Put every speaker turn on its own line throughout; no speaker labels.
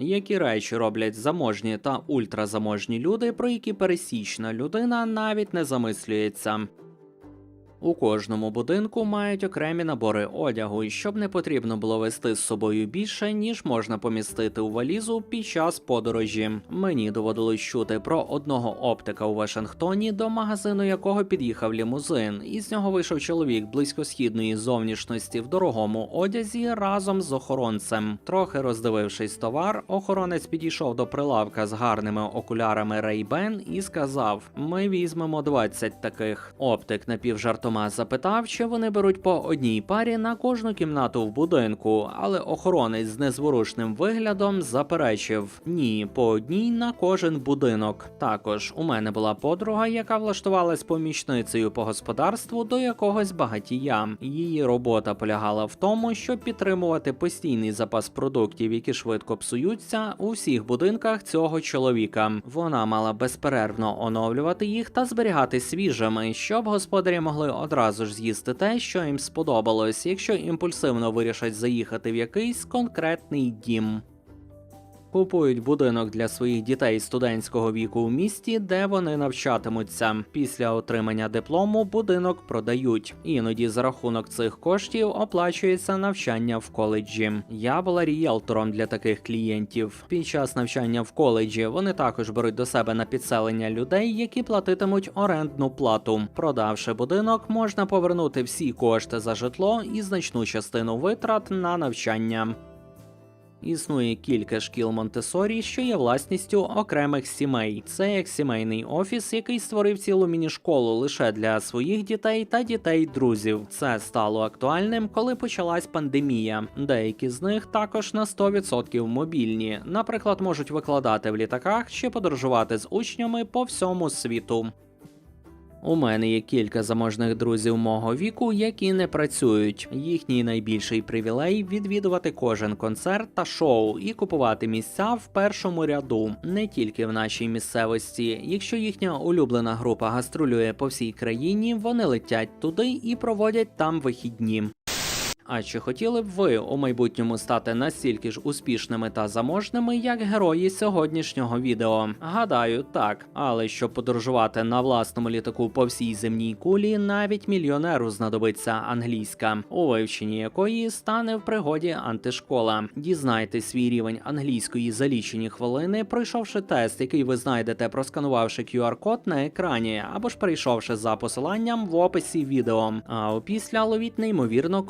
Які речі роблять заможні та ультразаможні люди, про які пересічна людина навіть не замислюється. У кожному будинку мають окремі набори одягу, щоб не потрібно було вести з собою більше, ніж можна помістити у валізу під час подорожі. Мені доводилось чути про одного оптика у Вашингтоні, до магазину якого під'їхав лімузин, і з нього вийшов чоловік близькосхідної зовнішності в дорогому одязі разом з охоронцем. Трохи роздивившись товар, охоронець підійшов до прилавка з гарними окулярами Ray-Ban і сказав: Ми візьмемо 20 таких. Оптик напівжартома запитав, чи вони беруть по одній парі на кожну кімнату в будинку, але охоронець з незворушним виглядом заперечив: ні, по одній на кожен будинок. Також у мене була подруга, яка влаштувалась помічницею по господарству до якогось багатія. Її робота полягала в тому, щоб підтримувати постійний запас продуктів, які швидко псуються, у всіх будинках цього чоловіка. Вона мала безперервно оновлювати їх та зберігати свіжими, щоб господарі могли одразу ж з'їсти те, що їм сподобалось, якщо імпульсивно вирішать заїхати в якийсь конкретний дім. Купують будинок для своїх дітей студентського віку у місті, де вони навчатимуться. Після отримання диплому будинок продають. Іноді за рахунок цих коштів оплачується навчання в коледжі. Я була рієлтором для таких клієнтів. Під час навчання в коледжі вони також беруть до себе на підселення людей, які платитимуть орендну плату. Продавши будинок, можна повернути всі кошти за житло і значну частину витрат на навчання. Існує кілька шкіл Монтесорі, що є власністю окремих сімей. Це як сімейний офіс, який створив цілу міні-школу лише для своїх дітей та дітей друзів. Це стало актуальним, коли почалась пандемія. Деякі з них також на 100% мобільні. Наприклад, можуть викладати в літаках чи подорожувати з учнями по всьому світу. У мене є кілька заможних друзів мого віку, які не працюють. Їхній найбільший привілей відвідувати кожен концерт та шоу і купувати місця в першому ряду, не тільки в нашій місцевості. Якщо їхня улюблена група гастролює по всій країні, вони летять туди і проводять там вихідні. А чи хотіли б ви у майбутньому стати настільки ж успішними та заможними, як герої сьогоднішнього відео? Гадаю, так. Але щоб подорожувати на власному літаку по всій земній кулі, навіть мільйонеру знадобиться англійська, у вивченні якої стане в пригоді антишкола. Дізнайте свій рівень англійської за лічені хвилини, пройшовши тест, який ви знайдете, просканувавши QR-код на екрані, або ж перейшовши за посиланням в описі відео. А опісля ловіть неймовірно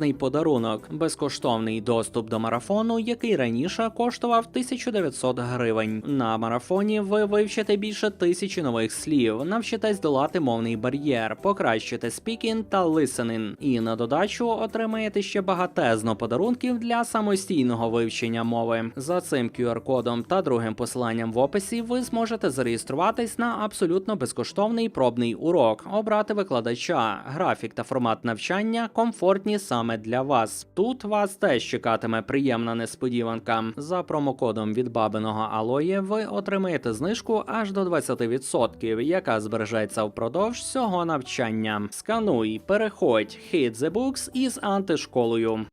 крутезний подарунок безкоштовний доступ до марафону, який раніше коштував 1900 гривень. На марафоні ви вивчите більше тисячі нових слів, навчитесь долати мовний бар'єр, покращите спікінг та listening. І на додачу отримаєте ще багатезно подарунків для самостійного вивчення мови. За цим QR-кодом та другим посиланням в описі ви зможете зареєструватись на абсолютно безкоштовний пробний урок, обрати викладача, графік та формат навчання комфортні саме для вас. Тут вас теж чекатиме приємна несподіванка. За промокодом від бабиного Алоє ви отримаєте знижку аж до 20%, яка збережеться впродовж всього навчання. Скануй, переходь, hit the books із антишколою.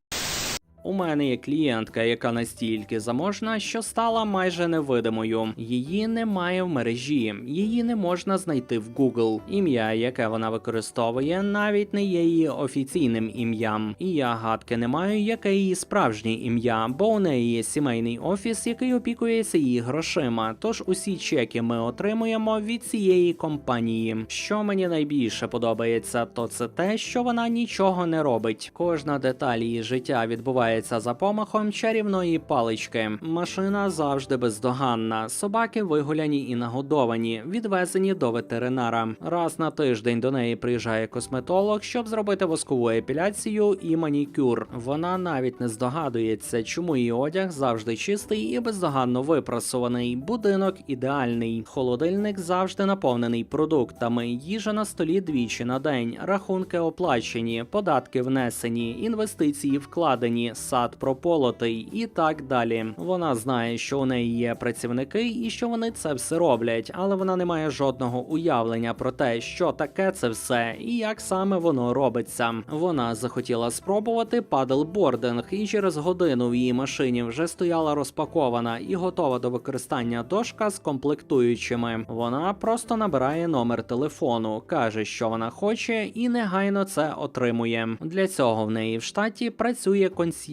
У мене є клієнтка, яка настільки заможна, що стала майже невидимою. Її немає в мережі, її не можна знайти в Google. Ім'я, яке вона використовує, навіть не є її офіційним ім'ям. І я гадки не маю, яке її справжнє ім'я, бо у неї є сімейний офіс, який опікується її грошима. Тож усі чеки ми отримуємо від цієї компанії. Що мені найбільше подобається, то це те, що вона нічого не робить. Кожна деталь її життя відбувається за помахом чарівної палички. Машина завжди бездоганна. Собаки вигуляні і нагодовані, відвезені до ветеринара. Раз на тиждень до неї приїжджає косметолог, щоб зробити воскову епіляцію і манікюр. Вона навіть не здогадується, чому її одяг завжди чистий і бездоганно випрасований. Будинок ідеальний. Холодильник завжди наповнений продуктами. Їжа на столі двічі на день. Рахунки оплачені, податки внесені, інвестиції вкладені. Сад прополотий і так далі. Вона знає, що у неї є працівники і що вони це все роблять, але вона не має жодного уявлення про те, що таке це все і як саме воно робиться. Вона захотіла спробувати падлбординг, і через годину в її машині вже стояла розпакована і готова до використання дошка з комплектуючими. Вона просто набирає номер телефону, каже, що вона хоче, і негайно це отримує. Для цього в неї в штаті працює консьєрж.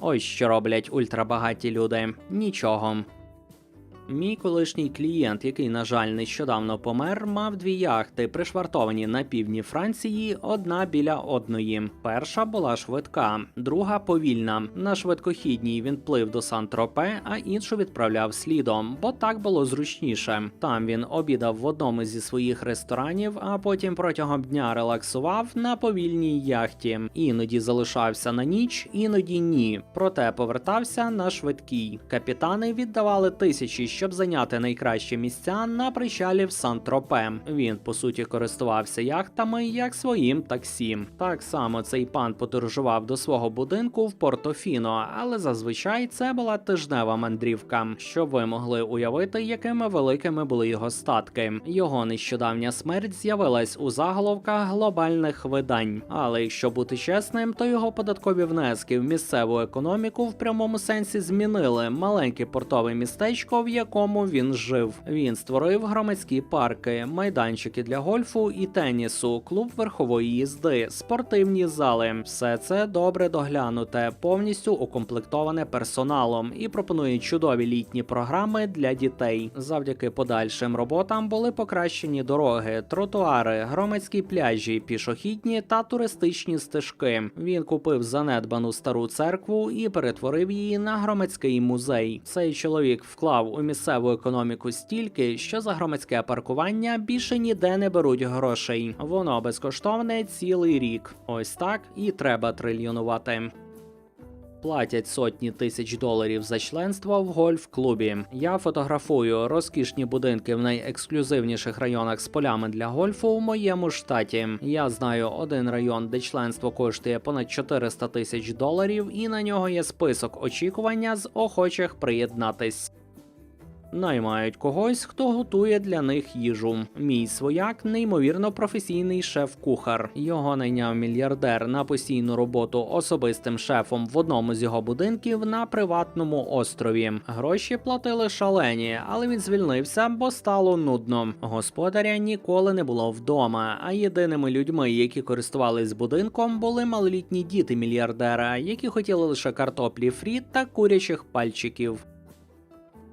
Ось що роблять ультрабагаті люди. Нічого. Мій колишній клієнт, який, на жаль, нещодавно помер, мав дві яхти, пришвартовані на півдні Франції, одна біля одної. Перша була швидка, друга повільна. На швидкохідній він плив до Сан-Тропе, а іншу відправляв слідом, бо так було зручніше. Там він обідав в одному зі своїх ресторанів, а потім протягом дня релаксував на повільній яхті. Іноді залишався на ніч, іноді ні. Проте повертався на швидкій. Капітани віддавали тисячі щоб зайняти найкращі місця на причалі в Сан-Тропе. Він по суті користувався яхтами як своїм таксі. Так само цей пан подорожував до свого будинку в Портофіно, але зазвичай це була тижнева мандрівка, щоб ви могли уявити, якими великими були його статки. Його нещодавня смерть з'явилась у заголовках глобальних видань. Але якщо бути чесним, то його податкові внески в місцеву економіку в прямому сенсі змінили маленьке портове містечко, в якому він жив. Він створив громадські парки, майданчики для гольфу і тенісу, клуб верхової їзди, спортивні зали. Все це добре доглянуте, повністю укомплектоване персоналом і пропонує чудові літні програми для дітей. Завдяки подальшим роботам були покращені дороги, тротуари, громадські пляжі, пішохідні та туристичні стежки. Він купив занедбану стару церкву і перетворив її на громадський музей. Цей чоловік вклав у місцеву економіку стільки, що за громадське паркування більше ніде не беруть грошей. Воно безкоштовне цілий рік. Ось так і треба трильйонувати. Платять сотні тисяч доларів за членство в гольф-клубі. Я фотографую розкішні будинки в найексклюзивніших районах з полями для гольфу в моєму штаті. Я знаю один район, де членство коштує понад 400 тисяч доларів, і на нього є список очікування з охочих приєднатись. Наймають когось, хто готує для них їжу. Мій свояк неймовірно професійний шеф-кухар. Його найняв мільярдер на постійну роботу особистим шефом в одному з його будинків на приватному острові. Гроші платили шалені, але він звільнився, бо стало нудно. Господаря ніколи не було вдома. А єдиними людьми, які користувались будинком, були малолітні діти мільярдера, які хотіли лише картоплі фрі та курячих пальчиків.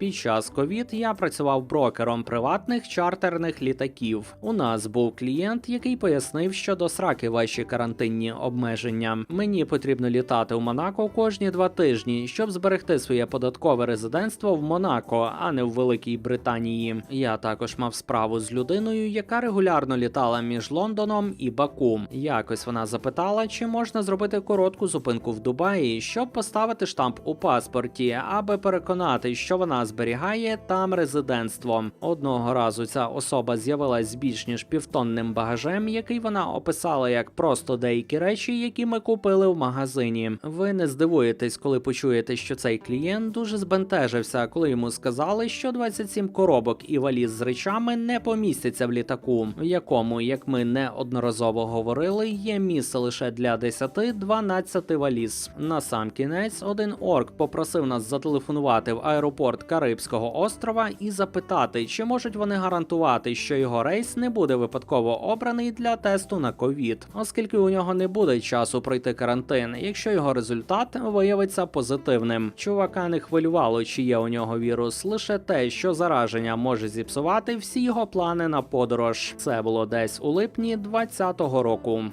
Під час ковід я працював брокером приватних чартерних літаків. У нас був клієнт, який пояснив, що до сраки ваші карантинні обмеження. Мені потрібно літати в Монако кожні два тижні, щоб зберегти своє податкове резидентство в Монако, а не в Великій Британії. Я також мав справу з людиною, яка регулярно літала між Лондоном і Баку. Якось вона запитала, чи можна зробити коротку зупинку в Дубаї, щоб поставити штамп у паспорті, аби переконати, що вона зберігає там резидентство. Одного разу ця особа з'явилась з більш ніж півтонним багажем, який вона описала як просто деякі речі, які ми купили в магазині. Ви не здивуєтесь, коли почуєте, що цей клієнт дуже збентежився, коли йому сказали, що 27 коробок і валіз з речами не помістяться в літаку, в якому, як ми неодноразово говорили, є місце лише для 10-12 валіз. На сам кінець один орк попросив нас зателефонувати в аеропорт Карибського острова і запитати, чи можуть вони гарантувати, що його рейс не буде випадково обраний для тесту на ковід, оскільки у нього не буде часу пройти карантин, якщо його результат виявиться позитивним. Чувака не хвилювало, чи є у нього вірус, лише те, що зараження може зіпсувати всі його плани на подорож. Це було десь у липні 2020 року.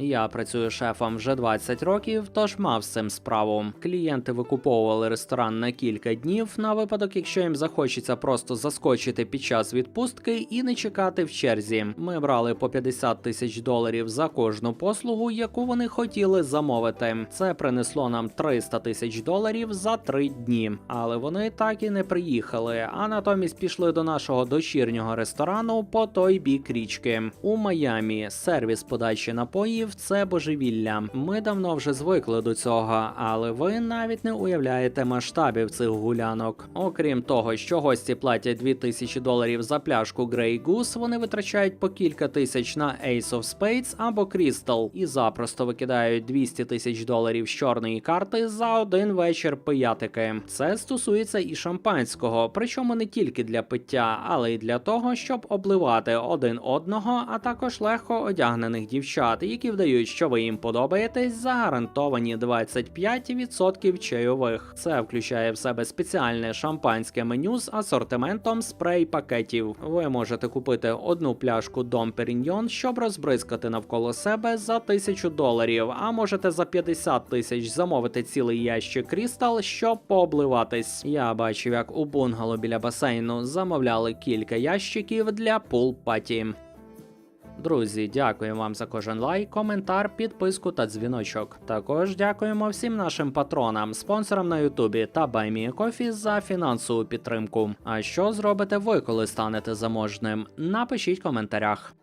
Я працюю шефом вже 20 років, тож мав з цим справу. Клієнти викуповували ресторан на кілька днів на випадок, якщо їм захочеться просто заскочити під час відпустки і не чекати в черзі. Ми брали по 50 тисяч доларів за кожну послугу, яку вони хотіли замовити. Це принесло нам 300 тисяч доларів за три дні. Але вони так і не приїхали, а натомість пішли до нашого дочірнього ресторану по той бік річки. У Майамі сервіс подачі напоїв доларів це божевілля. Ми давно вже звикли до цього, але ви навіть не уявляєте масштабів цих гулянок. Окрім того, що гості платять 2000 доларів за пляшку Grey Goose, вони витрачають по кілька тисяч на Ace of Spades або Crystal і запросто викидають 200 тисяч доларів з чорної карти за один вечір пиятики. Це стосується і шампанського, причому не тільки для пиття, але й для того, щоб обливати один одного, а також легко одягнених дівчат, які вдають, що ви їм подобаєтесь, за гарантовані 25% чайових. Це включає в себе спеціальне шампанське меню з асортиментом спрей пакетів. Ви можете купити одну пляшку Дом Періньйон, щоб розбризкати навколо себе за 1000 доларів, а можете за 50 тисяч замовити цілий ящик Крістал, щоб пообливатись. Я бачив, як у бунгало біля басейну замовляли кілька ящиків для пул-паті. Друзі, дякуємо вам за кожен лайк, коментар, підписку та дзвіночок. Також дякуємо всім нашим патронам, спонсорам на Ютубі та Баймікофі за фінансову підтримку. А що зробите ви, коли станете заможним? Напишіть в коментарях.